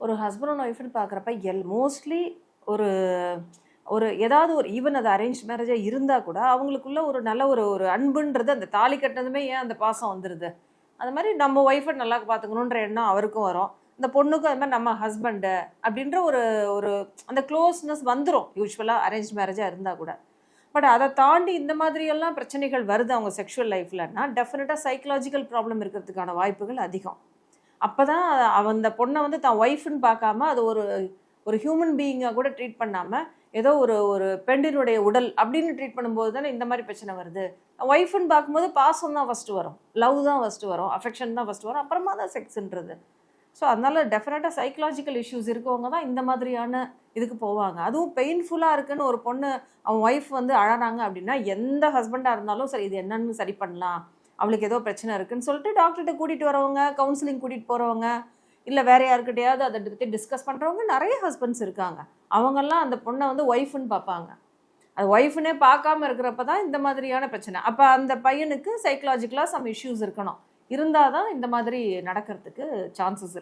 ஒரு husband and ஒய்ஃப்னு பார்க்குறப்ப L mostly ஒரு ஒரு ஏதாவது ஒரு ஈவன் அது அரேஞ்ச் மேரேஜாக இருந்தால் கூட அவங்களுக்குள்ள ஒரு நல்ல ஒரு ஒரு அன்புன்றது அந்த தாலி கட்டினதுமே ஏன் அந்த பாசம் வந்துடுது அது மாதிரி நம்ம ஒய்ஃபை நல்லா பார்த்துக்கணுன்ற எண்ணம் அவருக்கும் வரும். இந்த பொண்ணுக்கும் அது மாதிரி நம்ம ஹஸ்பண்டு அப்படின்ற ஒரு ஒரு அந்த க்ளோஸ்னஸ் வந்துடும் யூஸ்வலாக அரேஞ்ச் மேரேஜாக இருந்தால் கூட. பட் அதை தாண்டி இந்த மாதிரியெல்லாம் பிரச்சனைகள் வருது அவங்க செக்ஷுவல் லைஃப்லன்னா டெஃபினட்டாக சைக்கலாஜிக்கல் ப்ராப்ளம் இருக்கிறதுக்கான வாய்ப்புகள் அதிகம். அப்போ தான் அந்த பொண்ணை வந்து தான் ஒய்ஃப்னு பார்க்காம அது ஒரு ஒரு ஹியூமன் பீயிங்காக கூட ட்ரீட் பண்ணாமல் ஏதோ ஒரு ஒரு பெண்ணினுடைய உடல் அப்படின்னு ட்ரீட் பண்ணும்போது தானே இந்த மாதிரி பிரச்சனை வருது. ஒய்ஃப்னு பார்க்கும்போது பாசம் தான் ஃபஸ்ட்டு வரும். லவ் தான் ஃபஸ்ட்டு வரும். அஃபெக்ஷன் தான் ஃபஸ்ட்டு வரும். அப்புறமா தான் செக்ஸ்ன்றது ஸோ அதனால டெஃபினட்டாக சைக்கலாஜிக்கல் இஷ்யூஸ் இருக்கவங்க தான் இந்த மாதிரியான இதுக்கு போவாங்க. அதுவும் பெயின்ஃபுல்லாக இருக்குன்னு ஒரு பொண்ணு அவன் ஒய்ஃப் வந்து அழறாங்க அப்படின்னா எந்த ஹஸ்பண்டாக இருந்தாலும் சரி இது என்னன்னு சரி பண்ணலாம். அவளுக்கு ஏதோ பிரச்சனை இருக்குன்னு சொல்லிட்டு டாக்டர்கிட்ட கூட்டிகிட்டு வரவங்க கவுன்சிலிங் கூட்டிகிட்டு போகிறவங்க இல்லை வேற யாருக்கிட்டையாவது அதை பற்றி டிஸ்கஸ் பண்ணுறவங்க நிறைய ஹஸ்பண்ட்ஸ் இருக்காங்க. அவங்கெல்லாம் அந்த பொண்ணை வந்து ஒய்ஃப்னு பார்ப்பாங்க. அது ஒய்ஃப்னே பார்க்காம இருக்கிறப்ப தான் இந்த மாதிரியான பிரச்சனை. அப்போ அந்த பையனுக்கு சைக்கலாஜிக்கலாக சம் இஷ்யூஸ் இருக்கணும். இருந்தால் தான் இந்த மாதிரி நடக்கிறதுக்கு சான்சஸ் இருக்கு.